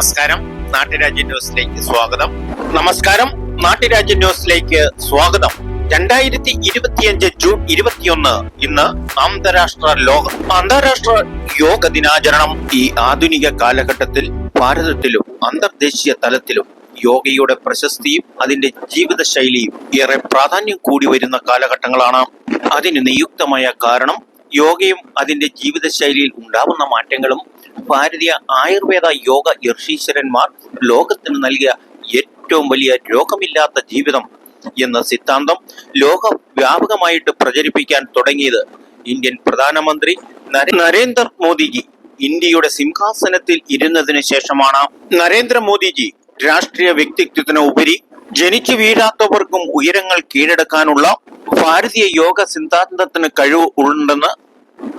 നമസ്കാരം. നാട്ടുരാജ്യ ന്യൂസിലേക്ക് സ്വാഗതം. നമസ്കാരം. നാട്ടുരാജ്യ ന്യൂസിലേക്ക് സ്വാഗതം. രണ്ടായിരത്തി ഇരുപത്തിയഞ്ച് ജൂൺ ഇരുപത്തിയൊന്ന് ഇന്ന് അന്താരാഷ്ട്ര ലോക അന്താരാഷ്ട്ര യോഗ ദിനാചരണം ഈ ആധുനിക കാലഘട്ടത്തിൽ ഭാരതത്തിലും അന്തർദേശീയ തലത്തിലും യോഗയുടെ പ്രശസ്തിയും അതിന്റെ ജീവിതശൈലിയും ഏറെ പ്രാധാന്യം കൂടി വരുന്ന കാലഘട്ടങ്ങളാണ്. അതിന് നിയുക്തമായ കാരണം യോഗയും അതിന്റെ ജീവിതശൈലിയിൽ ഉണ്ടാവുന്ന മാറ്റങ്ങളും ഭാരതീയ ആയുർവേദ യോഗ ഋഷീശ്വരന്മാർ ലോകത്തിന് നൽകിയ ഏറ്റവും വലിയ രോഗമില്ലാത്ത ജീവിതം എന്ന സിദ്ധാന്തം ലോക വ്യാപകമായിട്ട് പ്രചരിപ്പിക്കാൻ തുടങ്ങിയത് ഇന്ത്യൻ പ്രധാനമന്ത്രി നരേ- നരേന്ദ്ര മോദിജി. ഇന്ത്യയുടെ സിംഹാസനത്തിൽ ഇരുന്നതിന് ശേഷമാണ് നരേന്ദ്രമോദിജി രാഷ്ട്രീയ വ്യക്തിത്വത്തിന് ഉപരി ജനിച്ചു വീഴാത്തവർക്കും ഉയരങ്ങൾ കീഴടക്കാനുള്ള ഭാരതീയ യോഗ സിദ്ധാന്തത്തിന് കഴിവ് ഉണ്ടെന്ന്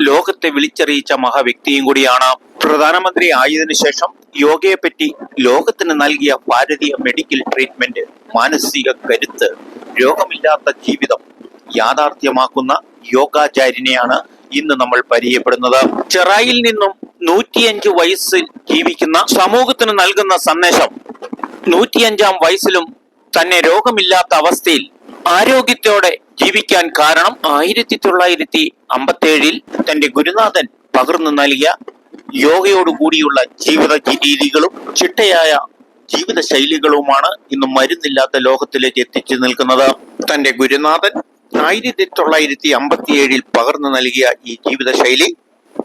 ലോകത്തെ വിളിച്ചറിയിച്ച മഹാവ്യക്തിയും കൂടിയാണ്. പ്രധാനമന്ത്രി ആയതിനു ശേഷം യോഗയെപ്പറ്റി ലോകത്തിന് നൽകിയ ഭാരതീയ മെഡിക്കൽ ട്രീറ്റ്മെന്റ് മാനസിക കരുത്ത് രോഗമില്ലാത്ത ജീവിതം യാഥാർത്ഥ്യമാക്കുന്ന യോഗാചാര്യനെയാണ് ഇന്ന് നമ്മൾ പരിചയപ്പെടുന്നത്. ചെറായിൽ നിന്നും നൂറ്റിയഞ്ച് വയസ്സിൽ ജീവിക്കുന്ന സമൂഹത്തിന് നൽകുന്ന സന്ദേശം നൂറ്റിയഞ്ചാം വയസ്സിലും തന്നെ രോഗമില്ലാത്ത അവസ്ഥയിൽ ആരോഗ്യത്തോടെ ജീവിക്കാൻ കാരണം ആയിരത്തി തൊള്ളായിരത്തി അമ്പത്തേഴിൽ തന്റെ ഗുരുനാഥൻ പകർന്നു നൽകിയ യോഗയോടുകൂടിയുള്ള ജീവിത രീതികളും ചിട്ടയായ ജീവിത ശൈലികളുമാണ് ഇന്ന് മരുന്നില്ലാത്ത ലോകത്തിലേക്ക് എത്തിച്ചു നിൽക്കുന്നത്. തന്റെ ഗുരുനാഥൻ ആയിരത്തി തൊള്ളായിരത്തി അമ്പത്തിയേഴിൽ പകർന്നു നൽകിയ ഈ ജീവിതശൈലി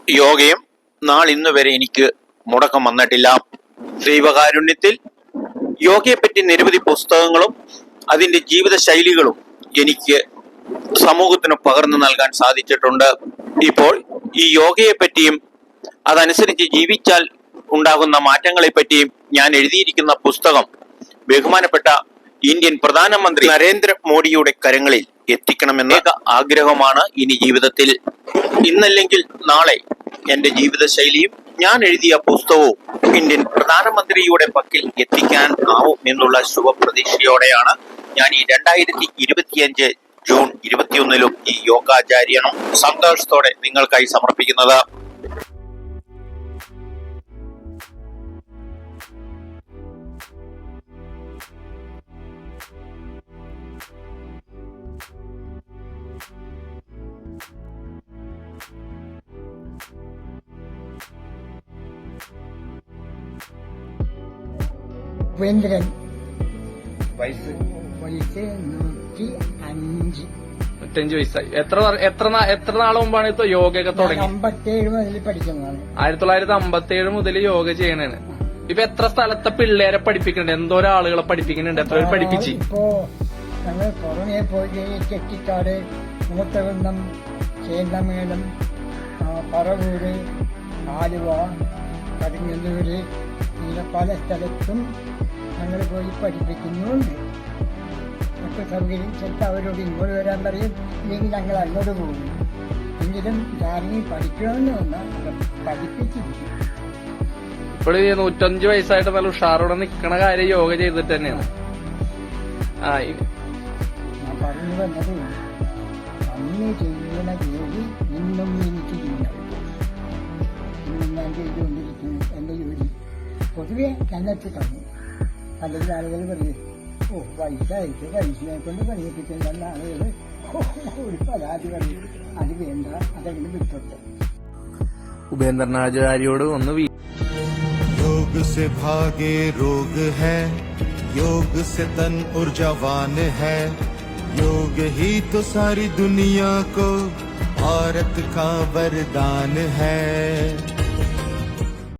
യോഗയും നാളിന്നു വരെ എനിക്ക് മുടക്കം വന്നിട്ടില്ല. ദൈവകാരുണ്യത്തിൽ യോഗയെപ്പറ്റി നിരവധി പുസ്തകങ്ങളും അതിന്റെ ജീവിത ശൈലികളും എനിക്ക് സമൂഹത്തിന് പകർന്നു നൽകാൻ സാധിച്ചിട്ടുണ്ട്. ഇപ്പോൾ ഈ യോഗയെ പറ്റിയും അതനുസരിച്ച് ജീവിച്ചാൽ ഉണ്ടാകുന്ന മാറ്റങ്ങളെ പറ്റിയും ഞാൻ എഴുതിയിരിക്കുന്ന പുസ്തകം ബഹുമാനപ്പെട്ട ഇന്ത്യൻ പ്രധാനമന്ത്രി നരേന്ദ്ര മോഡിയുടെ കരങ്ങളിൽ എത്തിക്കണമെന്ന ആഗ്രഹമാണ് ഇനി ജീവിതത്തിൽ. ഇന്നല്ലെങ്കിൽ നാളെ എന്റെ ജീവിതശൈലിയും ഞാൻ എഴുതിയ പുസ്തകവും ഇന്ത്യൻ പ്രധാനമന്ത്രിയുടെ പക്കൽ എത്തിക്കാൻ ആവും എന്നുള്ള ശുഭപ്രതീക്ഷയോടെയാണ് ഞാൻ ഈ രണ്ടായിരത്തി ഇരുപത്തിയഞ്ച് ജൂൺ ഇരുപത്തിയൊന്നിലും ഈ യോഗാചാര്യണം സന്തോഷത്തോടെ നിങ്ങൾക്കായി സമർപ്പിക്കുന്നത്. വേന്ദ്രൻ വയസ്സ് വയസ്സ് നൂറ്റി അഞ്ച് നൂറ്റഞ്ച് വയസ്സായി എത്ര എത്ര എത്ര നാൾ മുമ്പാണ് ഇപ്പൊ യോഗയൊക്കെ തുടങ്ങി? അമ്പത്തേഴ് മുതൽ പഠിക്കുന്നതാണ്. ആയിരത്തി തൊള്ളായിരത്തി അമ്പത്തിയേഴ് മുതൽ യോഗ ചെയ്യണേണ്. ഇപ്പൊ എത്ര സ്ഥലത്തെ പിള്ളേരെ പഠിപ്പിക്കുന്നുണ്ട്? എന്തോരം ആളുകളെ പഠിപ്പിക്കുന്നുണ്ട്? എത്ര പേര് പഠിപ്പിച്ച്? ഇപ്പോ ഞങ്ങൾ പുറമേ പോയി ചെട്ടിക്കാട് മൂത്തകുന്നം ചേന്നമേലം പറവൂര് ആലുവ കടുങ്ങല്ലൂര് ഇങ്ങനെ പല സ്ഥലത്തും ഞങ്ങൾ പോയി പഠിപ്പിക്കുന്നുണ്ട്. മറ്റു സൗകര്യം ചിലപ്പോൾ അവരോട് ഇങ്ങോട്ട് വരാൻ പറയും ഇല്ലെങ്കിൽ ഞങ്ങൾ അങ്ങോട്ട് പോകും. എങ്കിലും ധാരണി പഠിക്കണമെന്ന് വന്നാൽ പഠിപ്പിച്ചിരിക്കും. ഇപ്പോൾ ഈ നൂറ്റഞ്ച് വയസ്സായിട്ട് നല്ല ഉഷാറോടെ നിൽക്കണ കാര്യം യോഗ ചെയ്തിട്ട് തന്നെയാണ്. ആ ഞാൻ പറഞ്ഞു വന്നത് അന്ന് ചെയ്യുന്ന ജോലി ഇന്നും എനിക്ക് ഇന്നും ഞാൻ ചെയ്തുകൊണ്ടിരിക്കുന്നു എന്റെ ജോലി പൊതുവെ കന്നെത്തി തുടങ്ങി അല്ലെങ്കിൽ ആളുകൾ പറയും ഓ വയസ്സായിട്ട് വയസ്സിനെ കൊണ്ട് പണിയെപ്പിക്കുന്ന ആളുകൾ ഒരു പരാതി പറയും അത് വേണ്ട അതെങ്ങനെ വിട്ടോട്ടെ ഉപേന്ദ്രനാചാര്യോട് ഒന്ന് വീ- योग से भागे रोग है योग से तन ऊर्जावान है योग ही तो सारी दुनिया को भारत का वरदान है